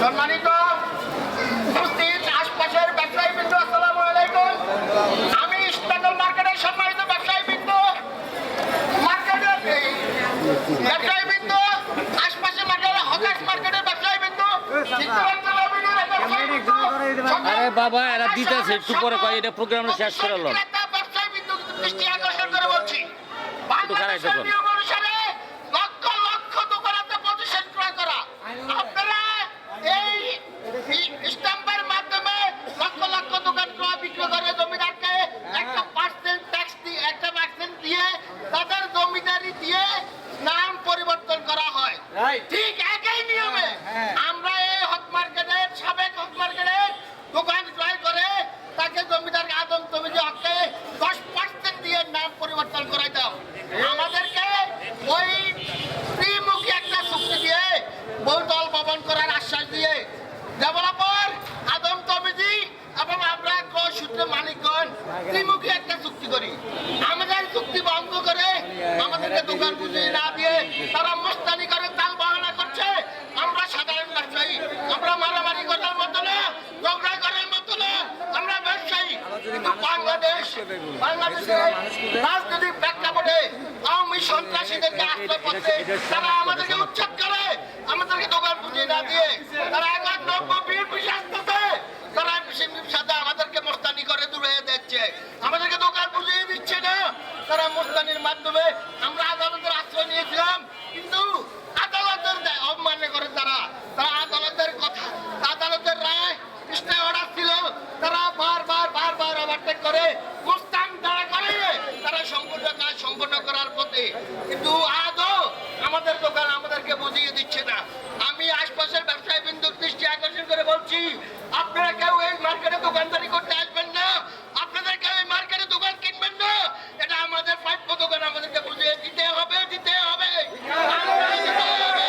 সম্মানিত উপস্থিত আশপাশের ব্যবসায়ী বৃন্দ আসসালামু আলাইকুম। আমি ইস্টাকল মার্কেটের সম্মানিত ব্যবসায়ী বৃন্দ মার্কেটের ব্যবসায়ী বৃন্দ আশপাশের মার্কেটের মার্কেটের ব্যবসায়ী বৃন্দ আরে বাবা এরা দিতেছে একটু পরে কয় এটা প্রোগ্রামটা শেষ করে লন। বিক্রেতা, ব্যবসায়ী বৃন্দ দৃষ্টি আকর্ষণ করে বলছি। খারাপ দেখুন। নিয়ম অনুসারে লক্ষ লক্ষ দোকানাতে প্রতিষ্ঠান ক্রয় করা আপনারা এই স্ট্যাম্পের মাধ্যমে লক্ষ লক্ষ দোকান ক্রয় বিক্রয় করে জমিদারকে একটা পার্সেন্ট ট্যাক্স দিয়ে একটা পার্সেন্ট দিয়ে তাদের জমিদারি দিয়ে নাম পরিবর্তন করা হয় ঠিক একই নিয়মে আমরা এই হক মার্কেটের সাবেক হক মার্কেটের দোকান ক্রয় করে তাকে জমিদার আদম তুমি যে হককে দশ পার্সেন্ট দিয়ে নাম পরিবর্তন করাই দাও। আমাদেরকে ওই ত্রিমুখী একটা চুক্তি দিয়ে বহুদল ভবন করার আশ্বাস দিয়ে ডেভেলপার আদম তমিজি এবং আমরা ক্রয় সূত্রে মালিকগণ ত্রিমুখী একটা চুক্তি করি। আমাদের চুক্তি ভঙ্গ করে আমাদেরকে দোকান বুঝিয়ে না দিয়ে তারা মস্তানি করে তাল বাহানা করছে আমরা সাধারণ ব্যবসায়ী আমরা মারামারি করার মতো না ঝগড়া করার মতো না আমরা ব্যবসায়ী কিন্তু বাংলাদেশ বাংলাদেশের রাজনৈতিক প্রেক্ষাপটে আওয়ামী সন্ত্রাসীদেরকে আশ্রয় পড়তে তারা আমাদেরকে উচ্ছেদ করে, আমাদেরকে দোকান বুঝিয়ে না দিয়ে তারা এক নব্য বীর বিশ্বাসতে তারা বিশেষের সাথে আমাদেরকে মোস্তানি করে দূরে দিচ্ছে আমাদেরকে দোকান বুঝিয়ে দিচ্ছে না তারা মোস্তানির মাধ্যমে আমরা আদালতের আশ্রয় নিয়েছিলাম কিন্তু আদালতের দায় অবমান্য করে তারা তারা আদালতের কথা আদালতের রায় স্টে অর্ডার ছিল তারা বারবার বারবার ওভারটেক করে মুস্তান দাঁড়া করে তারা সম্পূর্ণ কাজ সম্পন্ন করার পথে কিন্তু আদৌ আমাদের দোকান আমাদেরকে বুঝিয়ে দিচ্ছে না আমি আশপাশের ব্যবসায়ী বিন্দুর দৃষ্টি আকর্ষণ করে বলছি আপনারা কেউ এই মার্কেটে দোকানদারি করতে আসবেন না আপনাদের কেউ এই মার্কেটে দোকান কিনবেন না এটা আমাদের প্রাপ্য দোকান আমাদেরকে বুঝিয়ে দিতে হবে দিতে হবে আমরা দিতে হবে।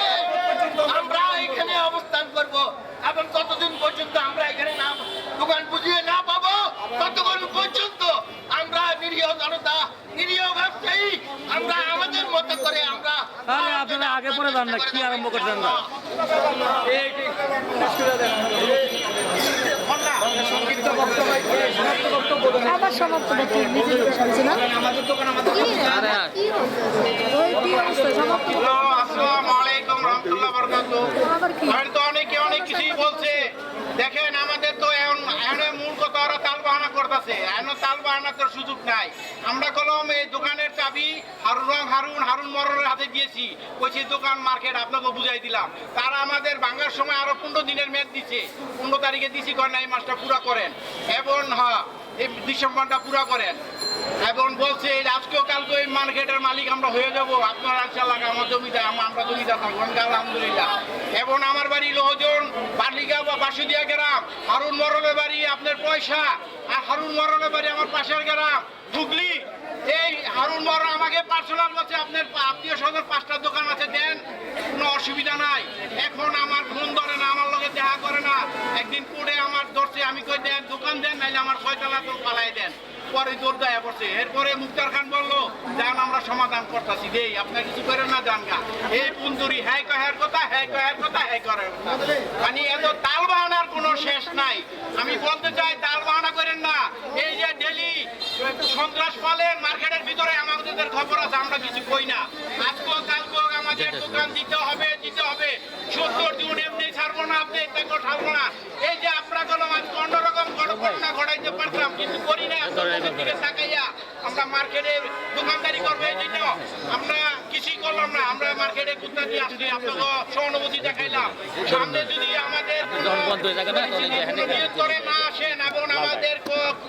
আমরা এখানে অবস্থান করব এবং ততদিন পর্যন্ত আমরা এখানে না দোকান বুঝিয়ে না পাবো ততক্ষণ পর্যন্ত আমরা নিরীহ জনতা নিরীহ ব্যবসায়ী আমরা আমাদের মতো করে আমরা আরে আপনারা আগে পরে যান না, কি আরম্ভ করছেন না? আবার সমাপ্ত করতে না। আমাদের দোকান আমাদের আবার কি? অনেকে অনেক কিছুই বলছে। দেখেন আমাদের তো এখন মূল বাহানা করতেছে। এখনও তাল বাহানা করার সুযোগ নাই। আমরা কলম, এই দোকানের চাবি, হারুন রং, হারুন হারুন মরণের হাতে দিয়েছি। কইছি দোকান মার্কেট আপনাকে বুঝাই দিলাম। তারা আমাদের ভাঙ্গার সময় আরও পনেরো দিনের মেয়াদ দিচ্ছে পনেরো তারিখে দিছি করেন এই মাসটা পুরা করেন। এবং হ্যাঁ এই ডিসেম্বরটা পুরা করেন। এবং বলছে আজকেও কালকে এই মার্কেটের মালিক আমরা হয়ে যাব। আপনার ইনশাল্লাহ আমার জমিতে আম- আমরা জমিতে থাকব। আলহামদুলিল্লাহ। এবং আমার বাড়ি লোহজন বালিকা বা বাসুদিয়া গ্রাম, হারুন মরলের বাড়ি আপনার পয়সা, আর হারুন মরলের বাড়ি আমার পাশের গ্রাম, হুগলি। এই হারুন মর আমাকে পার্সোনাল বলছে, আপনার আত্মীয় স্বজন পাঁচটা দোকান আছে, দেন। কোনো অসুবিধা নাই। এখন আমার ফোন ধরে না, আমার লগে দেখা করে না। একদিন পড়ে আমার ধরছে, আমি কই, দেন, দোকান দেন, নাইলে আমার ছয়তলা তো পালাই দেন। পরে জোর দেয়া পড়ছে। এরপরে মুক্তার খান বলল যান আমরা সমাধান করতেছি। দেই আপনার কিছু করেন না জান গা। এই পুন্দুরি হ্যাঁ কহের কথা হ্যাঁ কহের কথা হ্যাঁ করার কথা। মানে এত তাল বাহানার কোনো শেষ নাই। আমি বলতে চাই তাল বাহানা করেন না। এই যে ডেলি সন্ত্রাস পালেন মার্কেটের ভিতরে আমাদের খবর আছে আমরা কিছু কই না। আজকে কালকে আমাদের দোকান দিতে হবে দিতে হবে। সত্তর দিন এমনি ছাড়বো না আপনি এটা ছাড়বো না। কিন্তু করি না আপনাদের দিকে তাকাইয়া আমরা মার্কেটে দোকানদারি করব এই জন্য আমরা কিছুই করলাম না। আমরা মার্কেটে কোথা দিয়ে আসলে আপনাকে সহানুভূতি দেখাইলাম। সামনে যদি আমাদের করে না আসেন এবং আমাদের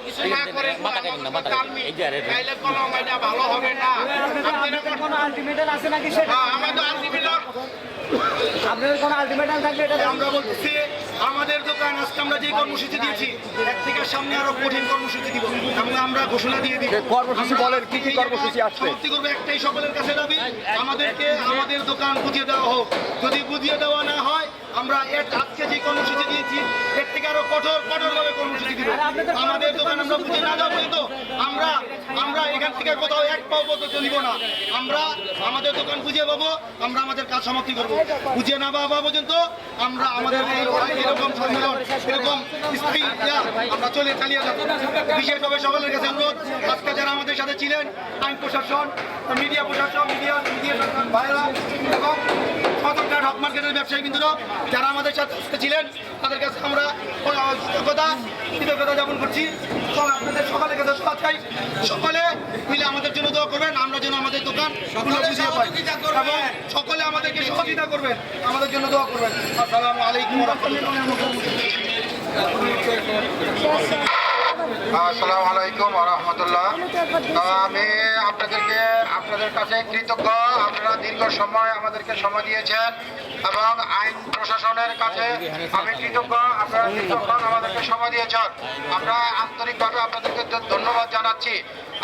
কিছু না করেন তাইলে কলম এটা ভালো হবে না। আপনারা কোনো আছে নাকি সেটা? হ্যাঁ, আমাদের আলটিমেটাম আপনাদের কোনো আলটিমেটাম থাকলে এটা আমরা বলছি আমাদের দোকান আজকে আমরা যে কর্মসূচি দিয়েছি সামনে আরও কঠিন কর্মসূচি দিব এবং আমরা ঘোষণা দিয়ে দিব কর্মসূচি বলেন, কি কি কর্মসূচি আসছে? সত্যি করবে একটাই সকলের কাছে দাবি আমাদেরকে আমাদের দোকান বুঝিয়ে দেওয়া হোক যদি বুঝিয়ে দেওয়া না হয় আমরা এর আজকে যে কর্মসূচি দিয়েছি এর থেকে আরও কঠোর কঠোর ভাবে কর্মসূচি দিব। আমাদের দোকান আমরা বুঝিয়ে না দেওয়া পর্যন্ত আমরা আমরা এখান থেকে কোথাও এক পাও পর্যন্ত নিব না। আমরা আমাদের দোকান বুঝিয়ে পাবো আমরা আমাদের কাজ সমাপ্তি করব। বুঝিয়ে না পাওয়া পর্যন্ত আমরা আমাদের এরকম সম্মেলন এরকম আমরা চলে চালিয়ে যাব। বিশেষভাবে সকলের কাছে অনুরোধ আজকে আমাদের সাথে ছিলেন আইন প্রশাসন মিডিয়া প্রশাসন মিডিয়া মিডিয়া ভাইরা এবং হক মার্কেটের ব্যবসায়ী বিন্দুরা যারা আমাদের সাথে ছিলেন তাদের কাছে আমরা কৃতজ্ঞতা কৃতজ্ঞতা জ্ঞাপন করছি। আপনাদের সকালের কাছে সবাই চাই। সকলে মিলে আমাদের জন্য দোয়া করবেন আমরা যেন আমাদের দোকান বুঝিয়ে পাই। এবং সকলে আমাদেরকে সহযোগিতা করবেন আমাদের জন্য দোয়া করবেন। আসসালামু আলাইকুম আসসালামু আলাইকুম রহমতুল্লাহ। আমি আপনাদেরকে, আপনাদের কাছে কৃতজ্ঞ। আপনারা দীর্ঘ সময় আমাদেরকে সময় দিয়েছেন এবং আইন প্রশাসনের কাছে আমি কৃতজ্ঞ। আপনারা দীর্ঘক্ষণ আমাদেরকে সময় দিয়েছেন। আমরা আন্তরিকভাবে আপনাদেরকে ধন্যবাদ জানাচ্ছি।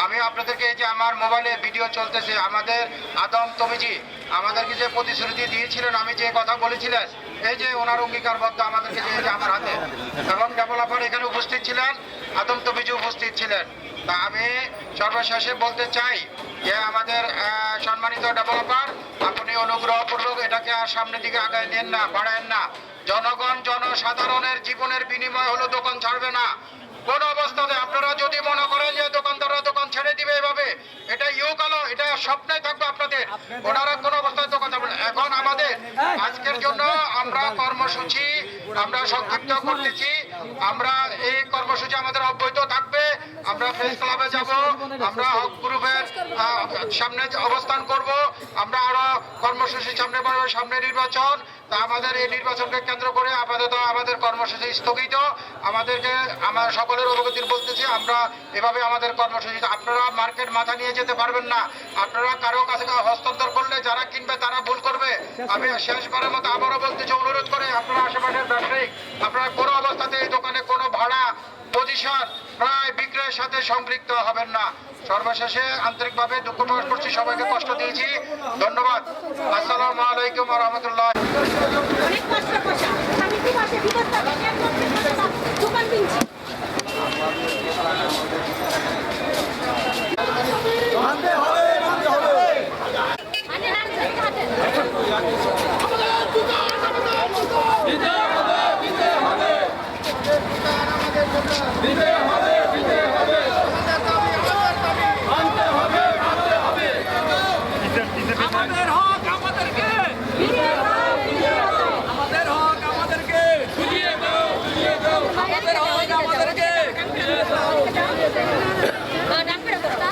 আমি আপনাদেরকে এই যে আমার মোবাইলে ভিডিও চলতেছে, আমাদের আদম তমিজি আমাদেরকে যে প্রতিশ্রুতি দিয়েছিলেন, আমি যে কথা বলেছিলেন, এই যে ওনার অঙ্গীকারবদ্ধ আমাদেরকে যে আমার হাতে এবং ডেভেলপার এখানে উপস্থিত ছিলেন আদম তমিজি উপস্থিত ছিলেন। তা আমি সর্বশেষে বলতে চাই যে আমাদের সম্মানিত ডেভেলপার, আপনি অনুগ্রহপূর্বক এটাকে আর সামনের দিকে আগায় নেন না, বাড়ায়েন না। জনগণ, জনসাধারণের জীবনের বিনিময় হলো দোকান ছাড়বে না। কোন অবস্থাতে আপনারা যদি মনে করেন যে দোকানদাররা দোকান ছেড়ে দিবে এভাবে, এটা ইউক আলো এটা স্বপ্নে থাকবে আপনাদের। ওনারা কোন অবস্থায় দোকান ছাড়বে এখন আমাদের আজকের জন্য আমরা কর্মসূচি আমরা সংক্ষিপ্ত করতেছি। আমরা এই কর্মসূচি আমাদের অব্যাহত থাকবে। আমরা প্রেস ক্লাবে যাব, আমরা হক গ্রুপের সামনে অবস্থান করব। আমরা আরও কর্মসূচি সামনে বাড়বে সামনে নির্বাচন। তা আমাদের এই নির্বাচনকে কেন্দ্র করে আপাতত আমাদের কর্মসূচি স্থগিত। আমাদেরকে, আমার সকলের অবগতির বলতেছি, আমরা এভাবে আমাদের কর্মসূচি আপনারা মার্কেট মাথা নিয়ে যেতে পারবেন না। আপনারা কারও কাছে হস্তান্তর করলে যারা কিনবে তারা ভুল করবে। আমি শেষবারের মতো আবারও বলতেছি, অনুরোধ করে আপনারা আশেপাশের ব্যবসায়িক, আপনারা কোনো অবস্থাতে এই দোকানে কোনো ভাড়া পজিশন প্রায় বিক্রয়ের সাথে সম্পৃক্ত হবেন না। সর্বশেষে আন্তরিকভাবে দুঃখ প্রকাশ করছি, সবাইকে কষ্ট দিয়েছি। ধন্যবাদ। আসসালামু আলাইকুম রহমতুল্লাহ অনেক কষ্ট কষা আমি দু মাসে ভিতর থেকে এক বছর দোকান কিনছি আনে রাখছেন হাতে আমাদের হক আমাদেরকে আমাদের হক আমাদেরকে বুঝিয়ে দাও বুঝিয়ে দাও আমাদের হক আমাদেরকে ডাক্তার করতা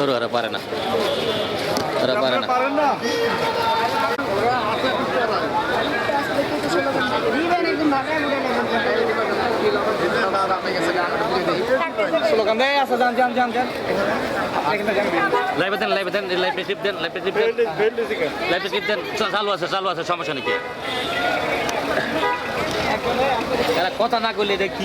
ধরো ওরা পারে না। ওরা পারে না। স্লোগান দেয় যান যান যান যান। লাইভে দেন লাইভে দেন লাইভ রিসিভ দেন লাইভ রিসিভ দেন। লাইভ রিসিভ দেন। চালু আছে চালু আছে সমস্যা নাকি কথা না করলে এটা কি